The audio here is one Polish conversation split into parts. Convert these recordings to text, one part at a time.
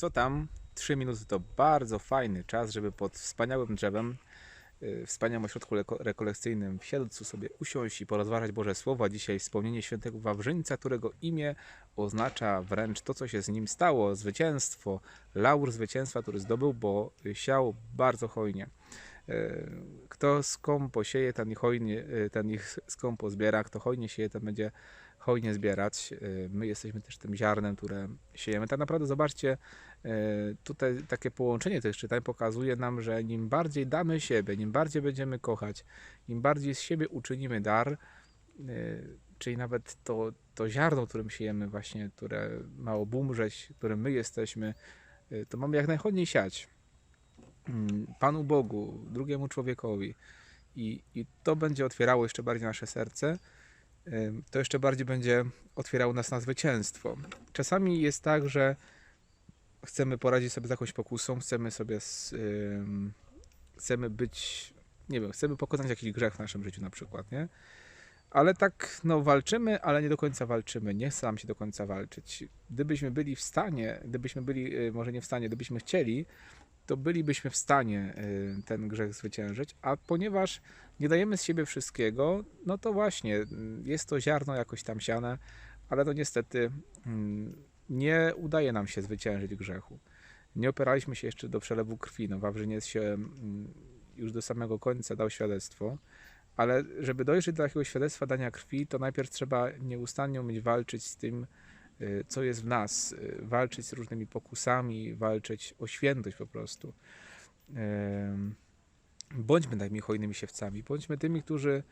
Co tam? 3 minuty to bardzo fajny czas, żeby pod wspaniałym drzewem, yy, wspaniałym ośrodku rekolekcyjnym w Siedlcu sobie usiąść i porozważać Boże Słowo. Dzisiaj wspomnienie świętego Wawrzyńca, którego imię oznacza wręcz to, co się z nim stało, zwycięstwo, laur zwycięstwa, który zdobył, bo siał bardzo hojnie. Yy, Kto skąpo sieje, ten hojnie, yy, ten ich skąpo zbiera, kto hojnie sieje, ten będzie hojnie zbierać. Yy, My jesteśmy też tym ziarnem, które siejemy. Tak naprawdę zobaczcie, yy, tutaj takie połączenie tych czytań pokazuje nam, że im bardziej damy siebie, im bardziej będziemy kochać, im bardziej z siebie uczynimy dar, yy, czyli nawet to, to ziarno, którym siejemy właśnie, które ma obumrzeć, którym my jesteśmy, to mamy jak najchodniej siać. Mm, Panu Bogu, drugiemu człowiekowi. I, I to będzie otwierało jeszcze bardziej nasze serce. To jeszcze bardziej będzie otwierało nas na zwycięstwo. Czasami jest tak, że chcemy poradzić sobie z jakąś pokusą, chcemy sobie, z, chcemy być, nie wiem, chcemy pokonać jakiś grzech w naszym życiu na przykład, nie? Ale tak, no walczymy, ale nie do końca walczymy. Nie chce nam się do końca walczyć. Gdybyśmy byli w stanie, gdybyśmy byli, y, może nie w stanie, gdybyśmy chcieli, to bylibyśmy w stanie y, ten grzech zwyciężyć, a ponieważ nie dajemy z siebie wszystkiego, no to właśnie y, jest to ziarno jakoś tam siane, ale to niestety mm, nie udaje nam się zwyciężyć grzechu. Nie opieraliśmy się jeszcze do przelewu krwi. No, Wawrzyniec się mm, już do samego końca dał świadectwo, ale żeby dojrzeć do takiego świadectwa dania krwi, to najpierw trzeba nieustannie umieć walczyć z tym, co jest w nas, y, walczyć z różnymi pokusami, walczyć o świętość po prostu. Bądźmy takimi hojnymi siewcami, bądźmy tymi, którzy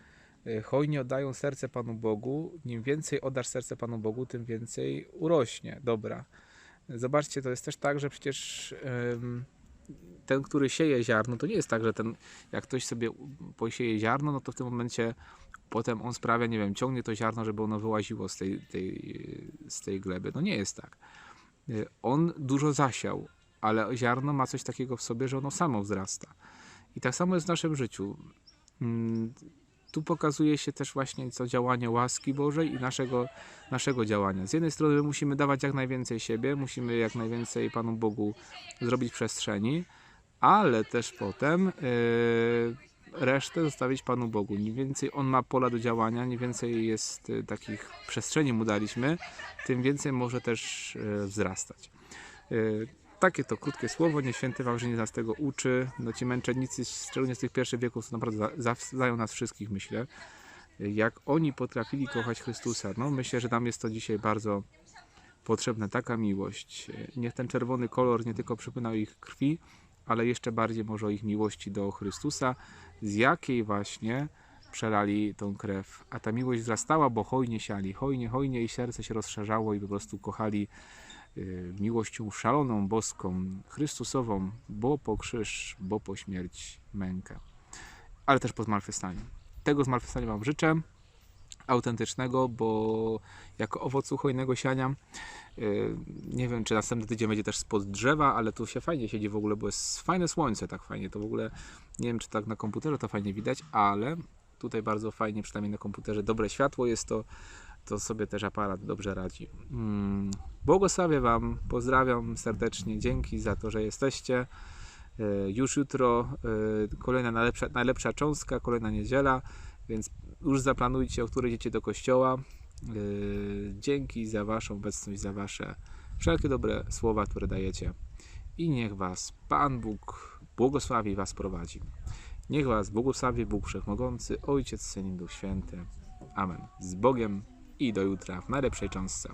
y, hojnie oddają serce Panu Bogu. Im więcej oddasz serce Panu Bogu, tym więcej urośnie dobra. Zobaczcie, to jest też tak, że przecież ym, ten, który sieje ziarno, to nie jest tak, że ten, jak ktoś sobie posieje ziarno, no to w tym momencie potem on sprawia, nie wiem, ciągnie to ziarno, żeby ono wyłaziło z tej, tej, z tej gleby. No nie jest tak. Y, On dużo zasiał, ale ziarno ma coś takiego w sobie, że ono samo wzrasta. I tak samo jest w naszym życiu. Tu pokazuje się też właśnie co działanie łaski Bożej i naszego, naszego działania. Z jednej strony my musimy dawać jak najwięcej siebie, musimy jak najwięcej Panu Bogu zrobić przestrzeni, ale też potem yy, resztę zostawić Panu Bogu. Im więcej On ma pola do działania, im więcej jest y, takich przestrzeni mu daliśmy, tym więcej może też y, wzrastać. Y, Takie to krótkie słowo, nie święty Wawrzyniec nas tego uczy. No ci męczennicy, szczególnie z tych pierwszych wieków, to naprawdę za- zawstydzają nas wszystkich, myślę. Jak oni potrafili kochać Chrystusa. No myślę, że nam jest to dzisiaj bardzo potrzebna taka miłość. Niech ten czerwony kolor nie tylko przypomina ich krwi, ale jeszcze bardziej może o ich miłości do Chrystusa, z jakiej właśnie przelali tą krew. A ta miłość wzrastała, bo hojnie siali, hojnie, hojnie i serce się rozszerzało i po prostu kochali miłością szaloną, boską, Chrystusową, bo po krzyż, bo po śmierć mękę. Ale też po zmartwychwstaniu. Tego zmartwychwstania Wam życzę, autentycznego, bo jako owocu hojnego siania Yy, Nie wiem, czy następny tydzień będzie też spod drzewa, ale tu się fajnie siedzi w ogóle, bo jest fajne słońce, tak fajnie. To w ogóle nie wiem, czy tak na komputerze to fajnie widać, ale tutaj bardzo fajnie, przynajmniej na komputerze, dobre światło jest to, to sobie też aparat dobrze radzi. Mm, Błogosławię Wam, pozdrawiam serdecznie, dzięki za to, że jesteście. Yy, Już jutro yy, kolejna najlepsza, najlepsza cząstka, kolejna niedziela, więc już zaplanujcie, o której idziecie do kościoła. Yy, Dzięki za Waszą obecność, za Wasze wszelkie dobre słowa, które dajecie. I niech Was Pan Bóg błogosławi Was prowadzi. Niech Was błogosławi Bóg Wszechmogący, Ojciec, Syn i Duch Święty. Amen. Z Bogiem i do jutra w najlepszej cząstce.